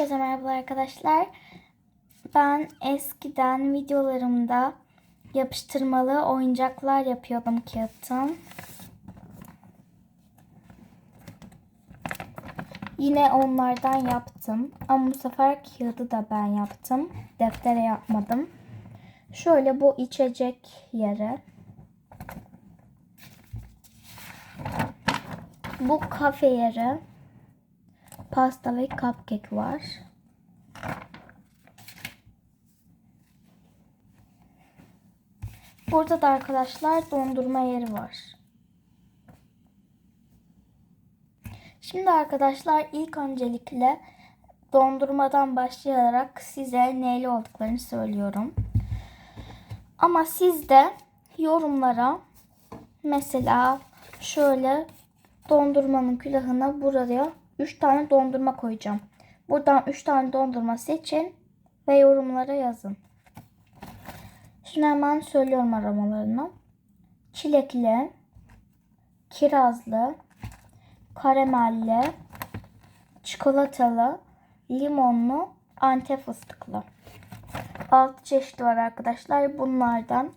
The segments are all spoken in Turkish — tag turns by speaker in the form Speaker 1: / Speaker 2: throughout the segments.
Speaker 1: Herkese merhaba arkadaşlar. Ben eskiden videolarımda yapıştırmalı oyuncaklar yapıyordum kağıttan. Yine onlardan yaptım. Ama bu sefer kağıdı da ben yaptım. Deftere yapmadım. Şöyle bu içecek yeri. Bu kafe yeri. Pasta ve cupcake var. Burada da arkadaşlar dondurma yeri var. Şimdi arkadaşlar ilk öncelikle dondurmadan başlayarak size neyli olduklarını söylüyorum. Ama siz de yorumlara mesela şöyle dondurmanın külahına buraya 3 tane dondurma koyacağım. Buradan 3 tane dondurma seçin ve yorumlara yazın. Şimdi hemen söylüyorum aramalarını. Çilekli, kirazlı, karamelli, çikolatalı, limonlu, antep fıstıklı. 6 çeşit var arkadaşlar. Bunlardan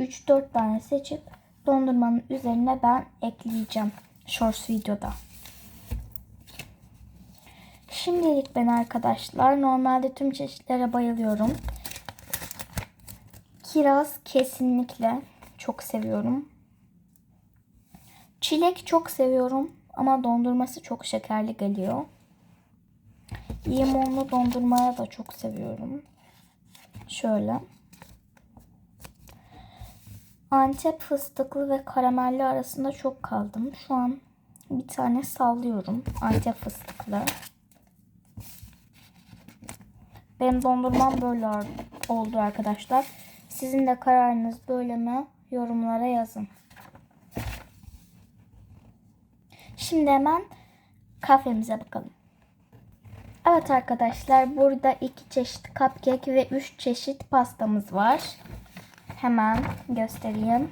Speaker 1: 3-4 tane seçip dondurmanın üzerine ben ekleyeceğim shorts videoda. Şimdilik ben arkadaşlar normalde tüm çeşitlere bayılıyorum. Kiraz kesinlikle çok seviyorum. Çilek çok seviyorum ama dondurması çok şekerli geliyor. Limonlu dondurmaya da çok seviyorum. Şöyle. Antep fıstıklı ve karamelli arasında çok kaldım. Şu an bir tane sallıyorum. Antep fıstıklı. Benim dondurmam böyle oldu arkadaşlar. Sizin de kararınız böyle mi? Yorumlara yazın. Şimdi hemen kafemize bakalım. Evet arkadaşlar burada iki çeşit cupcake ve üç çeşit pastamız var. Hemen göstereyim.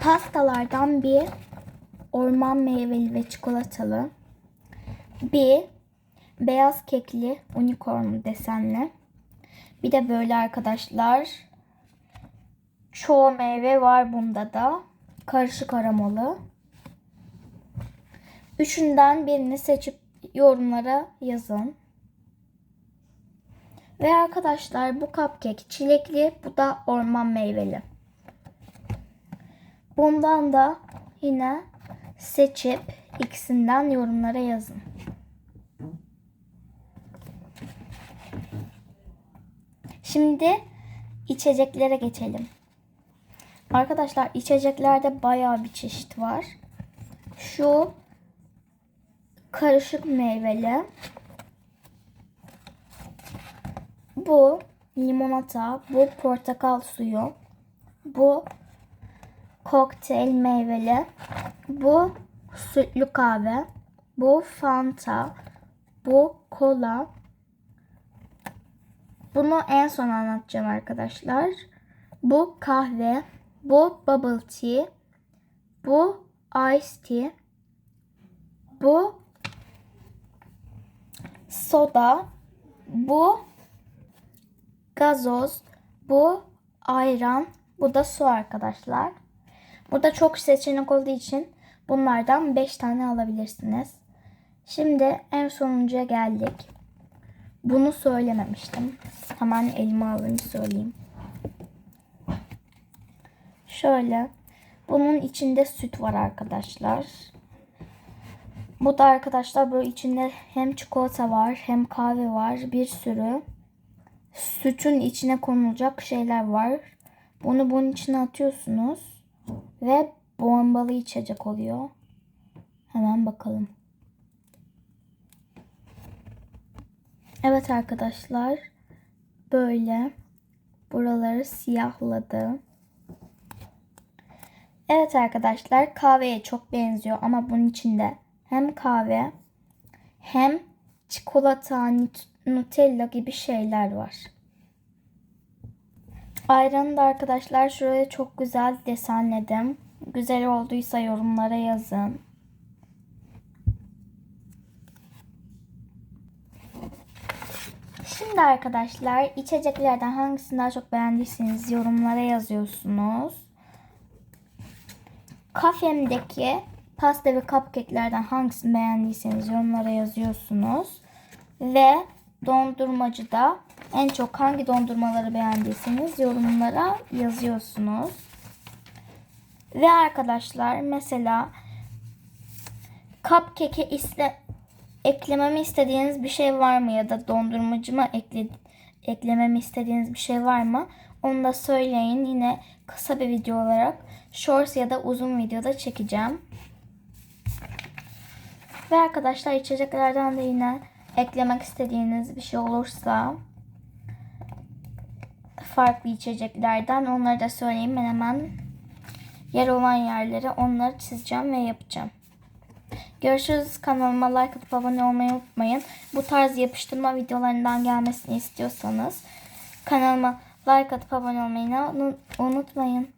Speaker 1: Pastalardan bir orman meyveli ve çikolatalı. Bir beyaz kekli unicorn desenli. Bir de böyle arkadaşlar. Çoğu meyve var bunda da. Karışık aromalı. Üçünden birini seçip yorumlara yazın. Ve arkadaşlar bu cupcake çilekli, bu da orman meyveli. Bundan da yine seçip ikisinden yorumlara yazın. Şimdi içeceklere geçelim. Arkadaşlar içeceklerde bayağı bir çeşit var. Şu karışık meyveli. Bu limonata, bu portakal suyu, bu kokteyl meyveli, bu sütlü kahve, bu fanta, bu kola. Bunu en son anlatacağım arkadaşlar. Bu kahve, bu bubble tea, bu ice tea, bu soda, bu gazoz, bu ayran, bu da su arkadaşlar. Burada çok seçenek olduğu için bunlardan 5 tane alabilirsiniz. Şimdi en sonuncuya geldik. Bunu söylememiştim. Hemen elime alayım söyleyeyim. Şöyle. Bunun içinde süt var arkadaşlar. Bu da arkadaşlar böyle içinde hem çikolata var hem kahve var. Bir sürü sütün içine konulacak şeyler var. Bunu bunun içine atıyorsunuz. Ve bombalı içecek oluyor. Hemen bakalım. Evet arkadaşlar. Böyle buraları siyahladı. Evet arkadaşlar kahveye çok benziyor ama bunun içinde hem kahve hem çikolata, Nutella gibi şeyler var. Ayranı da arkadaşlar şuraya çok güzel desenledim. Güzel olduysa yorumlara yazın. Şimdi arkadaşlar içeceklerden hangisini daha çok beğendiyseniz yorumlara yazıyorsunuz. Kafemdeki pasta ve cupcake'lerden hangisini beğendiyseniz yorumlara yazıyorsunuz. Ve dondurmacıda en çok hangi dondurmaları beğendiyseniz yorumlara yazıyorsunuz. Ve arkadaşlar mesela cupcake'e eklememi istediğiniz bir şey var mı ya da dondurmacıma ekle eklememi istediğiniz bir şey var mı? Onu da söyleyin. Yine kısa bir video olarak shorts ya da uzun videoda çekeceğim. Ve arkadaşlar içeceklerden de yine eklemek istediğiniz bir şey olursa farklı içeceklerden onları da söyleyeyim. Ben hemen yer olan yerlere onları çizeceğim ve yapacağım. Görüşürüz. Kanalıma like atıp abone olmayı unutmayın. Bu tarz yapıştırma videolarından gelmesini istiyorsanız kanalıma like atıp abone olmayı unutmayın.